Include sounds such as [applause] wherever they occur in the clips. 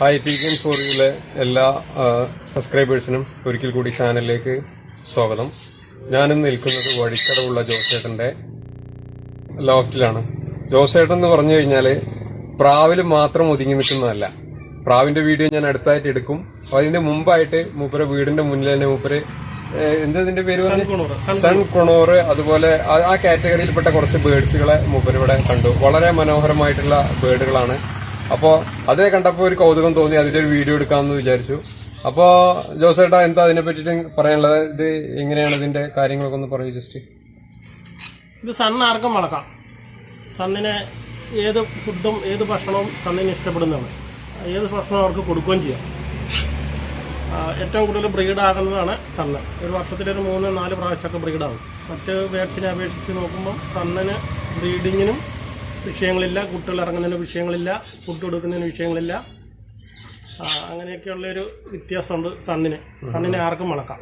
Hi P ഫോറിയിലെ എല്ലാ സബ്സ്ക്രൈബേഴ്സിനും ഒരിക്കൽ കൂടി ചാനലിലേക്ക് സ്വാഗതം. ഞാനും നിൽക്കുന്നത് വഴിക്കടവുള്ള ജോസേട്ടന്റെ ലോഫ്റ്റിലാണ്. ജോസേട്ടൻ എന്ന് പറഞ്ഞു കഴിഞ്ഞാൽ പ്രാവിൽ മാത്രം ഒതുങ്ങി നിൽക്കുന്നതല്ല. പ്രാവിന്റെ വീഡിയോ ഞാൻ അടുത്തായിട്ട് എടുക്കും. അതിന്റെ മുമ്പായിട്ട് മൂപ്പര വീടിന്റെ മുന്നിൽ തന്നെ മൂപ്പര് എന്തതിന്റെ എന്താ ഇതിന്റെ പേര് സൺ കുണോറ് അതുപോലെ ആ- കാറ്റഗറിയിൽപ്പെട്ട കുറച്ച് ബേഡ്സുകളെ മൂപ്പര് ഇവിടെ കണ്ടു. വളരെ മനോഹരമായിട്ടുള്ള ബേഡുകളാണ് അപ്പോ അതിനെ കണ്ടപ്പോ ഒരു കൗതുകം തോന്നി അതിന്റെ ഒരു വീഡിയോ എടുക്കാമെന്ന് വിചാരിച്ചു. അപ്പോ ജോസേട്ടാ എന്താ അതിനെ പറ്റിയിട്ട് പറയാനുള്ളത്? ഇത് എങ്ങനെയാണ് ഇതിന്റെ കാര്യങ്ങളൊക്കെ ഒന്ന് പറയൂ ജസ്റ്റ്. ഇത് സണ്ണ് ആർക്കും വളർത്താം സണ്ണിനെ ഏത് ഫുഡും ഏത് ഭക്ഷണവും സണ്ണിന് ഇഷ്ടപ്പെടുന്നതാണ്. ഏത് ഭക്ഷണവും അവർക്ക് കൊടുക്കുകയും ചെയ്യാം. ഏറ്റവും കൂടുതൽ ബ്രീഡാകുന്നതാണ് സണ്ണ്. ഒരു വർഷത്തിൽ ഒരു മൂന്ന് നാല് പ്രാവശ്യമൊക്കെ ബ്രീഡാകും. മറ്റ് വേർഡ്സിനെ അപേക്ഷിച്ച് നോക്കുമ്പോൾ സണ്ണിന് ബ്രീഡിങ്ങിനും വിഷയങ്ങളില്ല കുട്ടികൾ ഇറങ്ങുന്നതിന് വിഷയങ്ങളില്ല ഫുഡ് കൊടുക്കുന്നതിന് വിഷയങ്ങളില്ല. അങ്ങനെയൊക്കെയുള്ളൊരു വ്യത്യാസമുണ്ട് സണ്ണിന്. സണ്ണിനെ ആർക്കും വളർത്താം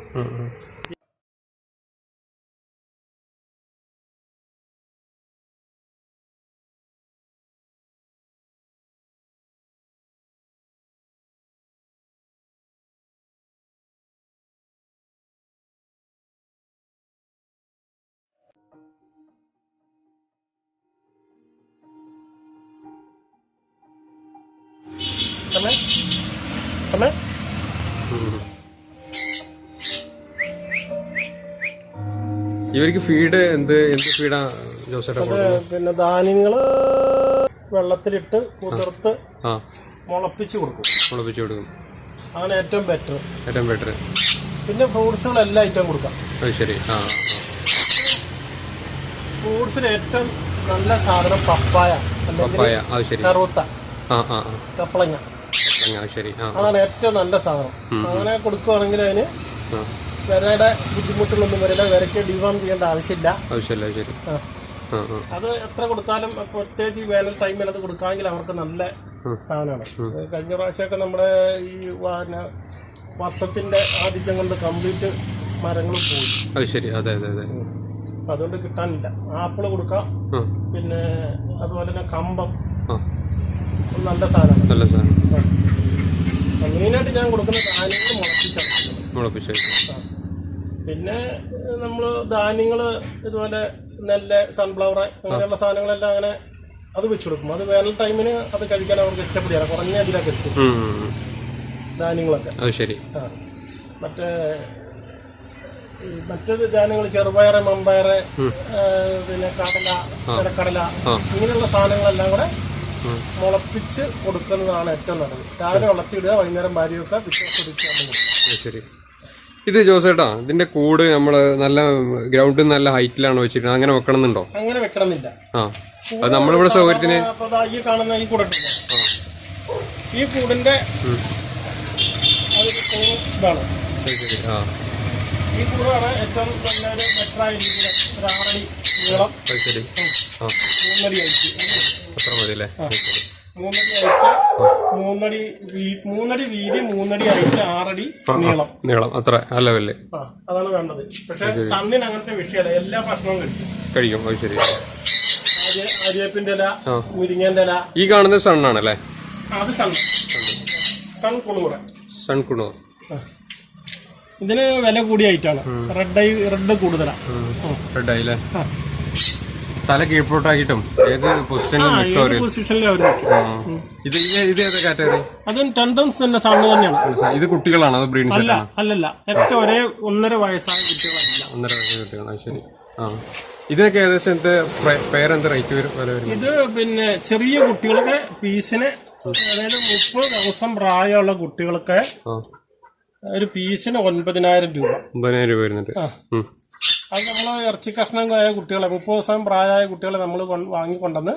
ഇവർക്ക് ഫീഡ് എന്ത് എന്ത് ഫീഡാ ജോസേട്ടാ പിന്നെ ധാന്യങ്ങൾ വെള്ളത്തിലിട്ട് കുതിർത്ത് മുളപ്പിച്ച് കൊടുക്കും. മുളപ്പിച്ചു കൊടുക്കും. ആണ് ഏറ്റവും ബെറ്റർ ഏറ്റവും ബെറ്റർ പിന്നെ ഫ്രൂട്ട്സുകൾ എല്ലാ ഐറ്റം കൊടുക്കാം. അത് ശരി. ആ. ഫ്രൂട്ട്സിൽ ഏറ്റവും നല്ല സാധനം പപ്പായ. പപ്പായ. അത് ശരി. കറുത്ത. ആ ആ. കപ്പളങ്ങ. ശരി. അതാണ് ഏറ്റവും നല്ല സാധനം. അങ്ങനെ കൊടുക്കുവാണെങ്കിൽ അതിന് വരയുടെ ബുദ്ധിമുട്ടുകളൊന്നും വരില്ല. വിരയ്ക്ക് ഡിവാം ചെയ്യേണ്ട ആവശ്യമില്ല. ആവശ്യമില്ല ശരി. അത് എത്ര കൊടുത്താലും പ്രത്യേകിച്ച് ഈ വേനൽ ടൈമിൽ അത് കൊടുക്കാമെങ്കിൽ അവർക്ക് നല്ല സാധനമാണ്. കഴിഞ്ഞ പ്രാവശ്യമൊക്കെ നമ്മുടെ ഈ വർഷത്തിന്റെ ആദിത്യം കൊണ്ട് കംപ്ലീറ്റ് മരങ്ങളും പോയി. അത് ശരി. അതെ അതെ അതെ. അതുകൊണ്ട് കിട്ടാനില്ല. ആപ്പിൾ കൊടുക്കാം. പിന്നെ അതുപോലെ തന്നെ കമ്പം. നല്ല സാധനമാണ്. നല്ല സാധനം. ഞാൻ കൊടുക്കുന്ന ധാന്യങ്ങൾ മുളപ്പിച്ചെടുക്കുന്നത്. മുളപ്പിച്ചു പിന്നെ നമ്മൾ ധാന്യങ്ങൾ ഇതുപോലെ നെല്ല് സൺഫ്ലവർ അങ്ങനെയുള്ള സാധനങ്ങളെല്ലാം അങ്ങനെ അത് വെച്ചു കൊടുക്കും അത് വേനൽ ടൈമിന് അത് കഴിക്കാൻ അവർക്ക് ഇഷ്ടപ്പെടുകയാണ് കുറഞ്ഞ ഇതിലൊക്കെ എത്തും ധാന്യങ്ങളൊക്കെ. അത് ശരി. ആ. മറ്റേ മറ്റേത് ധാന്യങ്ങൾ ചെറുപയറ് മമ്പയറ് പിന്നെ കടല കടല ഇങ്ങനെയുള്ള സാധനങ്ങളെല്ലാം കൂടെ. മുളപ്പിച്ച് കൊടുക്കുന്നതാണ് ഏറ്റവും നല്ലത്. രാവിലെ വളർത്തിയിടുക വൈകുന്നേരം ഭാര്യ വെക്കുക പിറ്റേ ദിവസം എടുക്കുക അങ്ങനെ കൊടുക്കുക. അത് ശരി. ഇത് ജോസേട്ടാ ഇതിന്റെ കൂട് നമ്മൾ നല്ല ഗ്രൗണ്ടിൽ നല്ല ഹൈറ്റിലാണ് വെച്ചിരിക്കുന്നത്. അങ്ങനെ വെക്കണമെന്നുണ്ടോ? അങ്ങനെ വെക്കണമെന്നില്ല. ആ. അത് നമ്മളിവിടെ സൗകര്യത്തിന് ഈ കാണുന്ന ഈ കൂടിന്റെ ഇതാണ്. ആ. ഈ കൂടാണ് ഏറ്റവും നല്ല ഒരു ബെറ്ററായ രീതിയിൽ ഒരു ആറടി നീളം. അത് ശരി ആ. മൂന്നടി ഹൈറ്റ് അത്ര മതി അല്ലേ. മൂന്നടി മൂന്നടി മൂന്നടി വീതി മൂന്നടി ഹൈറ്റ് ആറടി നീളം. നീളം. അത്ര ആ ലെവലിൽ അതാണ് വേണ്ടത്. പക്ഷെ സണ്ണിന് അങ്ങനത്തെ വിഷയമല്ല. എല്ലാ ഭക്ഷണവും കഴിക്കും. കഴിക്കും അത് ശരി. ആര്യ ആര്യപ്പിന്റെ ഇല മുരിങ്ങന്റെ ഇല. ഈ കാണുന്ന സണ്ണാണല്ലേ? അത് സൺ സൺ സൺ ഇതിന് വില കൂടിയ ഐറ്റാണ് റെഡ് ഐ റെഡ് കൂടുതലാണ് റെഡ് ആയില്ലേ തല കീഴ്പോട്ടാക്കിയിട്ടും ഏത് പൊസിഷനിലും ആ നിൽക്കും അവർ. പൊസിഷനിൽ അവർ നിൽക്കും. ആ. ഇത് ഇത് ഇത് ഏതാ കാറ്റഗറി അതും ടെൻഡൻസ് തന്നെ തന്നെയാണ്. ഇത് കുട്ടികളാണ് അത് ബ്രീഡിംഗ് അല്ല സെറ്റാണ്. അല്ലല്ല. ഒക്കെ ഒരേ ഒന്നര വയസ്സായ കുട്ടികളല്ല. ഒന്നര വയസ്സ് കുട്ടികളാണ് ശരി. ആ. ഇതിനൊക്കെ ഏകദേശം എന്ത് പേരെന്ത് റേറ്റ് വരും വില വരും ഇത് പിന്നെ ചെറിയ കുട്ടികൾക്ക് പീസിന് അതായത് മുപ്പത് ദിവസം പ്രായമുള്ള കുട്ടികൾക്ക് ആ. ഒരു പീസിന് ഒൻപതിനായിരം രൂപ. ഒമ്പതിനായിരം രൂപ വരുന്നുണ്ട്. ആ. ഉം. അത് നമ്മൾ ഇറച്ചി കഷ്ണം ആയ കുട്ടികളെ മുപ്പത് ദിവസം പ്രായമായ കുട്ടികളെ നമ്മൾ വാങ്ങിക്കൊണ്ടെന്ന്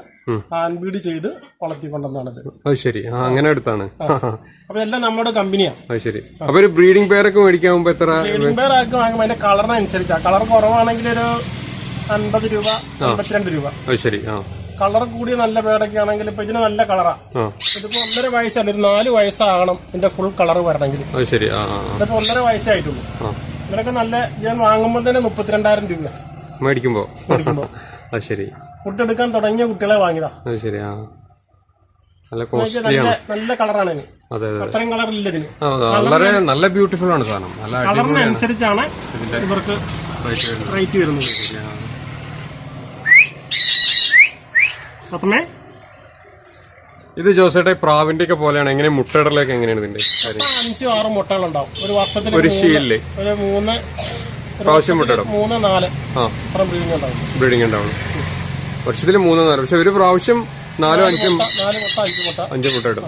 ആൻപീഡ് ചെയ്ത് വളർത്തിക്കൊണ്ടെന്നാണ് അത് ശരി. അങ്ങനെ അടുത്താണ് അപ്പൊ എല്ലാം നമ്മുടെ കമ്പനിയാണ് അത് ശരി. അപ്പൊ ഒരു ബ്രീഡിംഗ് പേരൊക്കെ മേടിക്കാൻ എത്ര ബ്രീഡിംഗ് പേർ ആക്കി വാങ്ങുമ്പോൾ അതിന്റെ കളറിനനുസരിച്ചാണ് കളർ കുറവാണെങ്കിൽ ഒരു അൻപത് രൂപ അൻപത്തിരണ്ട് രൂപ. അത് ശരി ആ. കളർ കൂടിയ നല്ല പേടൊക്കെ ആണെങ്കിൽ ഇപ്പൊ ഇതിന് നല്ല കളറാ. ഇതിപ്പോ ഒന്നര വയസ്സാണ് ഒരു നാല് വയസ്സാകണം ഇതിന്റെ ഫുൾ കളർ വരണമെങ്കിൽ. ഇതിപ്പോ ഒന്നര വയസ്സായിട്ടുള്ളൂ ആ ഇതിനൊക്കെ നല്ല ഞാൻ വാങ്ങുമ്പോൾ തന്നെ മുപ്പത്തിരണ്ടായിരം രൂപ. മേടിക്കുമ്പോ? [laughs] അത് ശരി. കുട്ടെടുക്കാൻ തുടങ്ങിയ കുട്ടികളെ വാങ്ങിയതാ. അത് ശരി ആ. നല്ല കോസ്റ്റ്ലി നല്ല ആണ്. നല്ല കളറാണ് ഇതിന് അതെ അതെ. അത്രയും കളർ ഇല്ല ഇതിന്. വളരെ നല്ല ബ്യൂട്ടിഫുൾ ആണ് സാധനം. നല്ല കളറിനനുസരിച്ചാണ് ഇവർക്ക് റേറ്റ് വരുന്നത്. റേറ്റ് വരുന്നത്. പത്തമേ ഇത് ജോസേട്ടെ പ്രാവിന്റെ ഒക്കെ പോലെയാണ്. എങ്ങനെ മുട്ടയിടലൊക്കെ എങ്ങനെയാണ് ഇതിന്റെ അഞ്ച് ആറ് മുട്ടകളുണ്ടാവും. ഒരു വർഷത്തിൽ ഒരു ഒരു മൂന്ന് പ്രാവശ്യം മുട്ടയിടും. മൂന്ന് നാല് ബ്രീഡിംഗ് ഉണ്ടാവും. ബ്രീഡിംഗ് ഉണ്ടാവും വർഷത്തിൽ മൂന്നോ നാല്. പക്ഷെ ഒരു പ്രാവശ്യം നാലോ അഞ്ചും അഞ്ചു മുട്ട. ഇടും.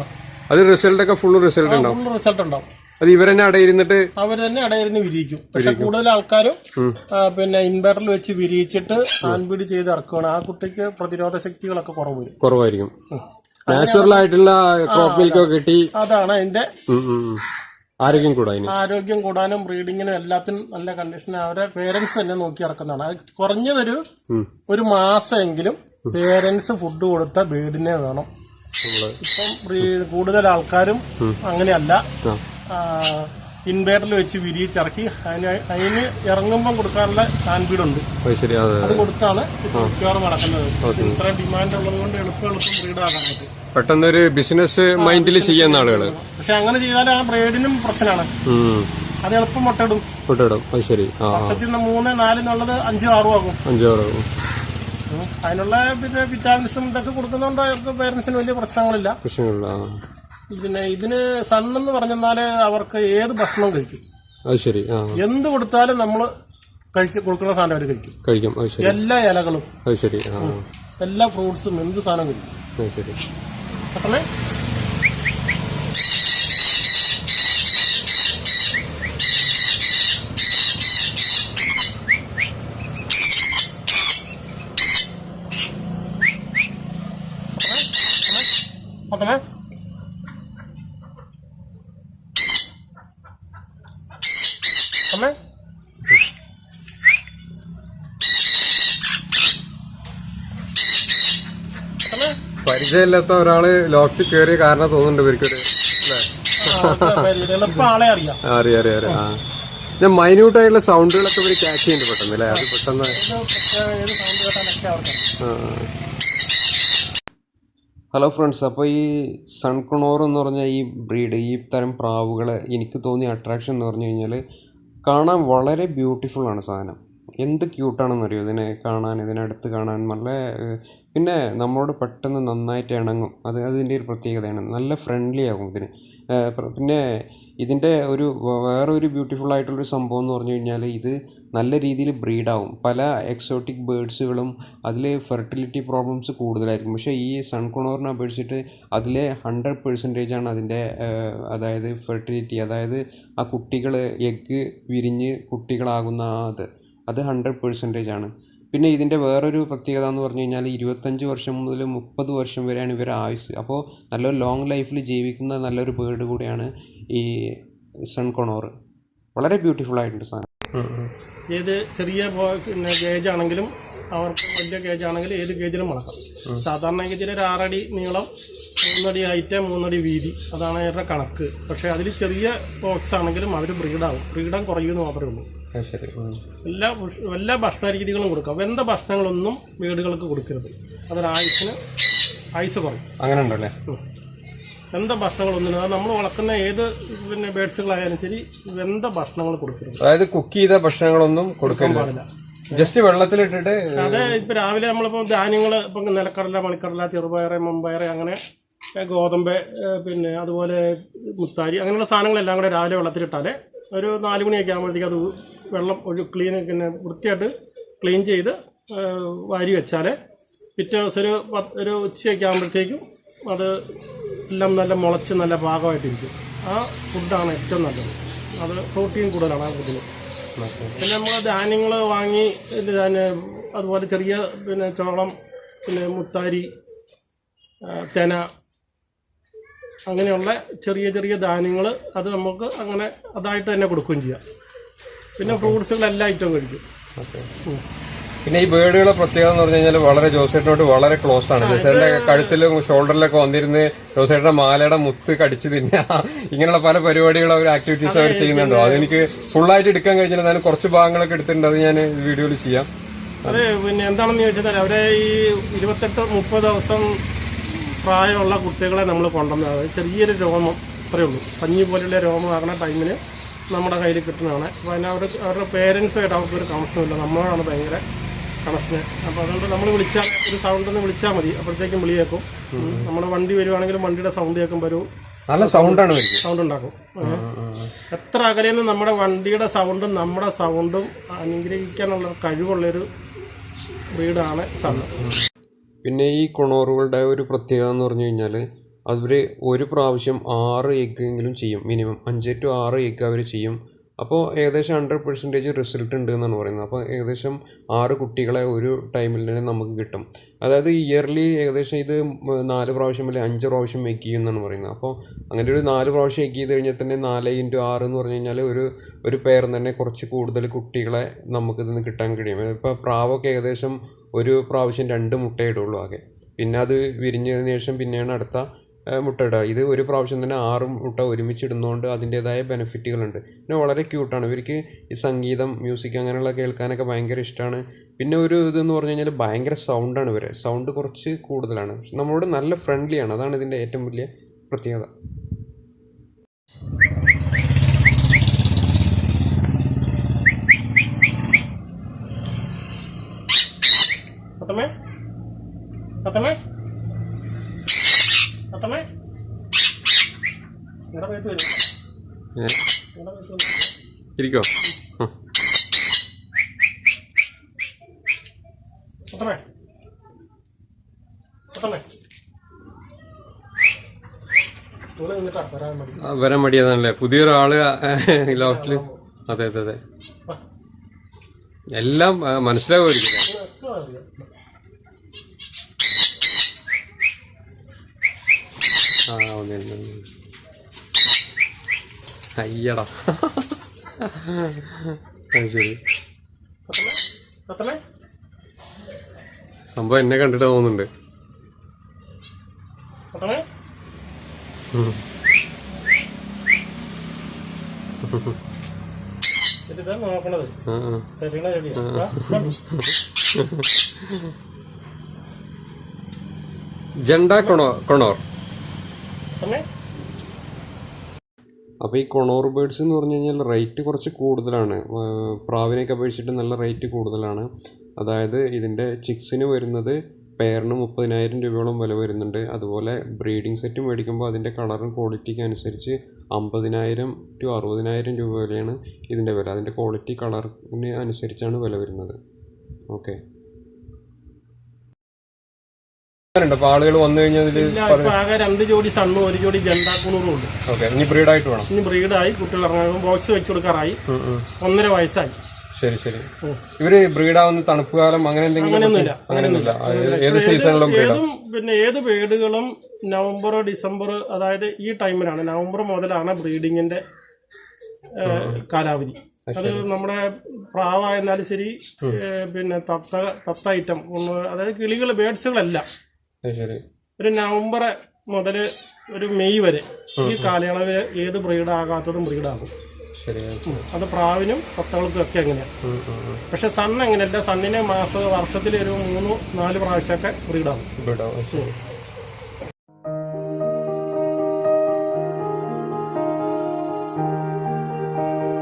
അത് റിസൾട്ട് ഒക്കെ ഫുൾ റിസൾട്ട് ഉണ്ടാവും. റിസൾട്ട് ഉണ്ടാവും. അത് ഇവരെന്നെ അടയിരുന്നിട്ട് അവർ തന്നെ അടയിരുന്ന് വിരിയിക്കും. പക്ഷെ കൂടുതൽ ആൾക്കാരും പിന്നെ ഇൻവെർട്ടറിൽ വെച്ച് വിരിയിച്ചിട്ട് ആൻബീഡ് ചെയ്ത് ഇറക്കുകയാണ് ആ കുട്ടിക്ക് പ്രതിരോധ ശക്തികളൊക്കെ കുറവ് കുറവായിരിക്കും. നാച്ചുറൽ ആയിട്ടുള്ള ക്രോപ്പ് മിൽക്ക് ഒക്കെ കിട്ടി. അതാണ് അതിന്റെ. ആരോഗ്യം കൂടാനും. ആരോഗ്യം കൂടാനും ബ്രീഡിങ്ങിനും എല്ലാത്തിനും നല്ല കണ്ടീഷൻ അവരെ പേരൻസ് തന്നെ നോക്കി ഇറക്കുന്നതാണ് കുറഞ്ഞതൊരു. ഒരു മാസമെങ്കിലും പേരൻസ് ഫുഡ് കൊടുത്ത ബീഡിനെ വേണം. ഇപ്പം കൂടുതൽ ആൾക്കാരും അങ്ങനെയല്ല. ഇൻവേർട്ടറിൽ വെച്ച് വിരിയിച്ചിറക്കി അതിന് അതിന് ഇറങ്ങുമ്പോൾ കൊടുക്കാനുള്ള ആൻബീഡുണ്ട് അത് കൊടുത്താണ് മിക്കവാറും നടക്കുന്നത്. ഇത്ര ഡിമാൻഡ് ഉള്ളത് കൊണ്ട് എളുപ്പം എളുപ്പം ബ്രീഡാകാൻ പറ്റും. പെട്ടെന്ന് ഒരു ബിസിനസ് മൈൻഡിൽ ചെയ്യുന്ന ആളുകൾ പക്ഷെ അങ്ങനെ ചെയ്താൽ ആ ബ്രീഡിനും പ്രശ്നമാണ്. അത് എളുപ്പം മുട്ടയിടും. മുട്ടയിടും. ശരി. വർഷത്തിൽ നിന്ന് മൂന്ന് നാല് എന്നുള്ളത് അഞ്ചും ആറും ആകും അഞ്ചു ആറ്. അതിനുള്ള പിന്നെ വിറ്റാമിൻസും ഇതൊക്കെ കൊടുക്കുന്നതുകൊണ്ട് അവർക്ക് പേരൻസിന് വലിയ പ്രശ്നങ്ങളില്ല. പ്രശ്നങ്ങളില്ല പിന്നെ ഇതിന് സണ്ണെന്ന് പറഞ്ഞാൽ അവർക്ക് ഏത് ഭക്ഷണം കഴിക്കും? അത് ശരി ആ. എന്ത് കൊടുത്താലും നമ്മൾ കഴിച്ച് കൊടുക്കുന്ന സാധനം അവർ കഴിക്കും. കഴിക്കും അത് ശരി. എല്ലാ ഇലകളും. അത് ശരി ആ. എല്ലാ ഫ്രൂട്ട്സും എന്ത് സാധനം കഴിക്കും? അത് ശരി. അത്രേ പത്തമേ പത്തമേ on. പരിചയമില്ലാത്ത ഒരാൾ ലോഫ്റ്റ് കയറിയ കാരണം തോന്നുന്നുണ്ട് ഇവർക്കൊരു അറിയാം. ആ, അറിയാം അറിയാം അറിയാം. ആ. ഞാൻ മൈന്യൂട്ട് ആയിട്ടുള്ള സൗണ്ടുകളൊക്കെ ഇവർ ക്യാച്ച് ചെയ്യുന്നുണ്ട് പെട്ടെന്ന് അല്ലേ? അത് പെട്ടെന്ന് ഹലോ ഫ്രണ്ട്സ് അപ്പോൾ ഈ സൺകുണോർ എന്ന് പറഞ്ഞ ഈ ബ്രീഡ് ഈ തരം പ്രാവുകളെ എനിക്ക് തോന്നിയ അട്രാക്ഷൻ എന്ന് പറഞ്ഞു കഴിഞ്ഞാൽ കാണാൻ വളരെ ബ്യൂട്ടിഫുൾ ആണ് സാധനം. എന്ത് ക്യൂട്ടാണെന്ന് അറിയോ? ഇതിനെ കാണാൻ ഇതിനടുത്ത് കാണാൻ നല്ല പിന്നെ നമ്മളോട് പെട്ടെന്ന് നന്നായിട്ട് ഇണങ്ങും. അത് അതിന്റെ ഒരു പ്രത്യേകതയാണ്. നല്ല ഫ്രണ്ട്ലി ആകും ഇതിന്. പിന്നെ ഇതിന്റെ ഒരു വേറെ ഒരു ബ്യൂട്ടിഫുൾ ആയിട്ടുള്ളൊരു സംഭവം എന്ന് പറഞ്ഞു കഴിഞ്ഞാൽ ഇത് നല്ല രീതിയിൽ ബ്രീഡാവും. പല എക്സോട്ടിക് ബേഡ്സുകളും അതിൽ ഫെർട്ടിലിറ്റി പ്രോബ്ലംസ് കൂടുതലായിരിക്കും. പക്ഷേ ഈ സൺകുണോറിനെ അപേക്ഷിച്ചിട്ട് അതിലെ ഹൺഡ്രഡ് പെർസെന്റേജ് ആണ് അതിന്റെ അതായത് ഫെർട്ടിലിറ്റി. അതായത് ആ കുട്ടികൾ എഗ്ഗ് വിരിഞ്ഞ് കുട്ടികളാകുന്ന അത്. അത് ഹൺഡ്രഡ് പെർസെന്റേജ് ആണ്. പിന്നെ ഇതിന്റെ വേറൊരു പ്രത്യേകത എന്ന് പറഞ്ഞു കഴിഞ്ഞാൽ ഇരുപത്തഞ്ച് വർഷം മുതൽ മുപ്പത് വർഷം വരെയാണ് ഇവരുടെ ആയുസ്. അപ്പോൾ നല്ലൊരു ലോങ് ലൈഫിൽ ജീവിക്കുന്ന നല്ലൊരു ബേർഡ് കൂടിയാണ് ഈ സൺകൊണോർ വളരെ ബ്യൂട്ടിഫുൾ ആയിട്ടുണ്ട് സാധനം. ഏത് ചെറിയ പിന്നെ ഗേജ് ആണെങ്കിലും അവർക്ക് വലിയ ഗേജ് ആണെങ്കിലും ഏത് ഗേജിലും വളർത്താം സാധാരണ ഗേജിൽ ഒരു ആറടി നീളം മൂന്നടി ഹൈറ്റ് മൂന്നടി വീതി. അതാണ് അവരുടെ കണക്ക്. പക്ഷേ അതിൽ ചെറിയ ബോക്സ് ആണെങ്കിലും അവർ ബ്രീഡാവും ബ്രീഡം കുറയുമെന്ന് മാത്രമേ ഉള്ളൂ. എല്ലാ എല്ലാ ഭക്ഷണ രീതികളും കൊടുക്കാം വെന്ത ഭക്ഷണങ്ങളൊന്നും വീടുകൾക്ക് കൊടുക്കരുത്? അതൊരു ആയുസിന് ആയുസ് കുറയും. അങ്ങനെ ഉണ്ടല്ലേ. വെന്ത ഭക്ഷണങ്ങളൊന്നും അത് നമ്മൾ വളർത്തുന്ന ഏത് പിന്നെ ബേഡ്സുകളായാലും ശരി വെന്ത ഭക്ഷണങ്ങൾ കൊടുക്കരുത്. അതായത് കുക്ക് ചെയ്ത ഭക്ഷണങ്ങളൊന്നും കൊടുക്കാൻ പാടില്ല. ജസ്റ്റ് വെള്ളത്തിലിട്ടിട്ട് അതെ ഇപ്പൊ രാവിലെ നമ്മളിപ്പോ ധാന്യങ്ങൾ ഇപ്പൊ നിലക്കടല മണിക്കടല ചെറുപയറ് മമ്പയറ് അങ്ങനെ ഗോതമ്പ് പിന്നെ അതുപോലെ മുത്താരി അങ്ങനെയുള്ള സാധനങ്ങളെല്ലാം കൂടെ രാവിലെ വെള്ളത്തിലിട്ടാൽ ഒരു നാല് മണിയൊക്കെ ആകുമ്പോഴത്തേക്ക് അത് വെള്ളം ഒരു ക്ലീൻ പിന്നെ വൃത്തിയായിട്ട് ക്ലീൻ ചെയ്ത് വാരി വെച്ചാൽ പിറ്റേ ദിവസം ഒരു ഒരു ഉച്ചയൊക്കെ ആകുമ്പോഴത്തേക്കും അത് എല്ലാം നല്ല മുളച്ച് നല്ല പാകമായിട്ടിരിക്കും. ആ ഫുഡാണ് ഏറ്റവും നല്ലത്. അത് പ്രോട്ടീൻ കൂടുതലാണ് ആ ഫുഡിന്. പിന്നെ നമ്മൾ ധാന്യങ്ങൾ വാങ്ങി പിന്നെ അതുപോലെ ചെറിയ പിന്നെ ചോളം പിന്നെ മുത്താരി തേന അങ്ങനെയുള്ള ചെറിയ ചെറിയ ധാന്യങ്ങൾ അത് നമുക്ക് അങ്ങനെ അതായിട്ട് തന്നെ കൊടുക്കുകയും ചെയ്യാം. പിന്നെ ഫ്രൂട്ട്സുകൾ എല്ലാ ഐറ്റവും കഴിക്കും. പിന്നെ ഈ ബേർഡുകളെ പ്രത്യേകത എന്ന് പറഞ്ഞു കഴിഞ്ഞാൽ വളരെ ജോസേട്ടനോട് വളരെ ക്ലോസ് ആണ്. ജോസേട്ടന്റെ കഴുത്തിലും ഷോൾഡറിലൊക്കെ വന്നിരുന്ന് ജോസേട്ടന്റെ മാലയുടെ മുത്ത് കടിച്ചു തിന്നുക ഇങ്ങനെയുള്ള പല പരിപാടികളും അവർ ആക്ടിവിറ്റീസ് അവർ ചെയ്യുന്നുണ്ടോ. അതെനിക്ക് ഫുള്ളായിട്ട് എടുക്കാൻ കഴിഞ്ഞില്ല. എന്നാലും കുറച്ച് ഭാഗങ്ങളൊക്കെ എടുത്തിട്ടുണ്ട്. അത് ഞാൻ വീഡിയോയിൽ ചെയ്യാം. അത് പിന്നെ എന്താണെന്ന് ചോദിച്ചാൽ അവരെ ഈ ഇരുപത്തെട്ട് മുപ്പത് ദിവസം പ്രായമുള്ള കുട്ടികളെ നമ്മൾ കൊണ്ടുവന്നത്. ചെറിയൊരു രോമം അത്രയേ ഉള്ളൂ. പഞ്ഞി പോലുള്ള രോമമാകുന്ന ടൈമിന് നമ്മുടെ കയ്യിൽ കിട്ടുന്നതാണ്. അപ്പോൾ അതിന് അവർ അവരുടെ പേരൻസുമായിട്ട് അവർക്കൊരു കണക്ഷനില്ല നമ്മളാണ് ഭയങ്കര കണക്ഷന്. അപ്പോൾ അതുകൊണ്ട് നമ്മൾ വിളിച്ചാൽ ഒരു സൗണ്ട് ഒന്ന് വിളിച്ചാൽ മതി. അപ്പോഴത്തേക്കും വിളി കേൾക്കും നമ്മുടെ വണ്ടി വരുവാണെങ്കിലും വണ്ടിയുടെ സൗണ്ട് കേൾക്കുമ്പോൾ വരും. നല്ല സൗണ്ടാണ് സൗണ്ട് ഉണ്ടാക്കും. എത്ര അകലെന്ന് നമ്മുടെ വണ്ടിയുടെ സൗണ്ടും നമ്മുടെ സൗണ്ടും അനുഗ്രഹിക്കാനുള്ള കഴിവുള്ളൊരു വീടാണ് സണ്ണ് പിന്നെ ഈ കൊണോറുകളുടെ ഒരു പ്രത്യേകത എന്ന് പറഞ്ഞു കഴിഞ്ഞാൽ അവർ ഒരു പ്രാവശ്യം ആറ് എഗ് എങ്കിലും ചെയ്യും. മിനിമം അഞ്ച് ടു ആറ് എഗ് അവർ ചെയ്യും. അപ്പോൾ ഏകദേശം ഹൺഡ്രഡ് പെർസെന്റേജ് റിസൾട്ട് ഉണ്ട് എന്നാണ് പറയുന്നത്. അപ്പോൾ ഏകദേശം ആറ് കുട്ടികളെ ഒരു ടൈമിൽ തന്നെ നമുക്ക് കിട്ടും. അതായത് ഇയർലി ഏകദേശം ഇത് നാല് പ്രാവശ്യം അല്ലെങ്കിൽ അഞ്ച് പ്രാവശ്യം മേക്ക് ചെയ്യും എന്നാണ് പറയുന്നത്. അപ്പോൾ അങ്ങനെ ഒരു നാല് പ്രാവശ്യം മേക്ക് ചെയ്ത് കഴിഞ്ഞാൽ തന്നെ നാല് ഇന്റു ആറ് എന്ന് പറഞ്ഞു കഴിഞ്ഞാൽ ഒരു ഒരു പേർ തന്നെ കുറച്ച് കൂടുതൽ കുട്ടികളെ നമുക്ക് നിന്ന് കിട്ടാൻ കഴിയും. ഇപ്പോൾ പ്രാവൊക്കെ ഏകദേശം ഒരു പ്രാവശ്യം രണ്ട് മുട്ടയിടുള്ളൂ ആകെ. പിന്നെ അത് വിരിഞ്ഞതിന് ശേഷം പിന്നെയാണ് അടുത്ത ഏഹ്, മുട്ട ഇടുക ഇത് ഒരു പ്രാവശ്യം തന്നെ ആറ് മുട്ട ഒരുമിച്ച് ഇടുന്നതുകൊണ്ട് അതിന്റേതായ ബെനിഫിറ്റുകളുണ്ട്. പിന്നെ വളരെ ക്യൂട്ടാണ്. ഇവർക്ക് ഈ സംഗീതം മ്യൂസിക് അങ്ങനെയുള്ള കേൾക്കാനൊക്കെ ഭയങ്കര ഇഷ്ടമാണ് പിന്നെ ഒരു ഇതെന്ന് പറഞ്ഞു കഴിഞ്ഞാൽ ഭയങ്കര സൗണ്ടാണ് ഇവരെ. സൗണ്ട് കുറച്ച് കൂടുതലാണ്. നമ്മളോട് നല്ല ഫ്രണ്ട്ലിയാണ് അതാണ് ഇതിന്റെ ഏറ്റവും വലിയ പ്രത്യേകത. പത്തമ്മേ ഇരിക്കോ. വരാൻ മടിയതാണല്ലേ പുതിയൊരാൾ ലോഫ്റ്റിൽ അതെ അതെ അതെ. എല്ലാം മനസ്സിലാവുമായിരിക്കും ഇതൊക്കെ അറിയാം. ആ ഓക്കെ അയ്യടാ. ശരി. സംഭവം എന്നെ കണ്ടിട്ട് തോന്നുന്നുണ്ട്. ജണ്ട കൊണോ കൊണോർ പത്തമ്മേ അപ്പോൾ ഈ കൊണോർ ബേഡ്സ് എന്ന് പറഞ്ഞു കഴിഞ്ഞാൽ റേറ്റ് കുറച്ച് കൂടുതലാണ്. പ്രാവിനെയൊക്കെ അപേക്ഷിച്ചിട്ട് നല്ല റേറ്റ് കൂടുതലാണ്. അതായത് ഇതിന്റെ ചിക്സിന് വരുന്നത് പെയറിന് മുപ്പതിനായിരം രൂപയോളം വില വരുന്നുണ്ട്. അതുപോലെ ബ്രീഡിംഗ് സെറ്റ് മേടിക്കുമ്പോൾ അതിന്റെ കളറും ക്വാളിറ്റിക്ക് അനുസരിച്ച് അമ്പതിനായിരം ടു അറുപതിനായിരം രൂപ വരെയാണ് ഇതിന്റെ വില. അതിന്റെ ക്വാളിറ്റി കളറിന് അനുസരിച്ചാണ് വില വരുന്നത്. ഓക്കെ. അപ്പോൾ ആളുകൾ വന്നു കഴിഞ്ഞാൽ ആകെ രണ്ട് ജോഡി സണ്ണും ഒരു ജോഡി ജണ്ടാക്കുണൂറും ഉണ്ട് ഓക്കെ ഇനി ബ്രീഡായിട്ട് വേണം. ഇനി ബ്രീഡായി കുട്ടികൾ ഇറങ്ങാൻ ബോക്സ് വെച്ചു കൊടുക്കാറായി. ഒന്നര വയസ്സായി. ശരി ശരി. ഇവർ ബ്രീഡാവുന്ന തണുപ്പ് കാലം അങ്ങനെ എന്തെങ്കിലും അങ്ങനെയൊന്നുമില്ല അങ്ങനെയൊന്നുമില്ല. ഏത് സീസണിലും ബ്രീഡാ? ഏതും പിന്നെ ഏത് വീടുകളും നവംബർ ഡിസംബർ അതായത് ഈ ടൈമിലാണ് നവംബർ മുതലാണ് ബ്രീഡിങ്ങിന്റെ കാലാവധി. അത് നമ്മുടെ പ്രാവായിരുന്നാലും ശരി പിന്നെ തത്ത തത്ത ഐറ്റം അതായത് കിളികൾ ബേഡ്സുകളെല്ലാം. ശരി. ഒരു നവംബർ മുതൽ ഒരു മെയ് വരെ ഈ കാലയളവിൽ ഏത് ബ്രീഡാകാത്തതും ബ്രീഡാകും ശരി. ഉം. അത് പ്രാവിനും പത്തകൾക്കും ഒക്കെ അങ്ങനെയാണ്. പക്ഷെ സണ്ണ് അങ്ങനെയല്ല സണ്ണിന് മാസ വർഷത്തിൽ ഒരു മൂന്ന് നാല് പ്രാവശ്യമൊക്കെ ബ്രീഡാകും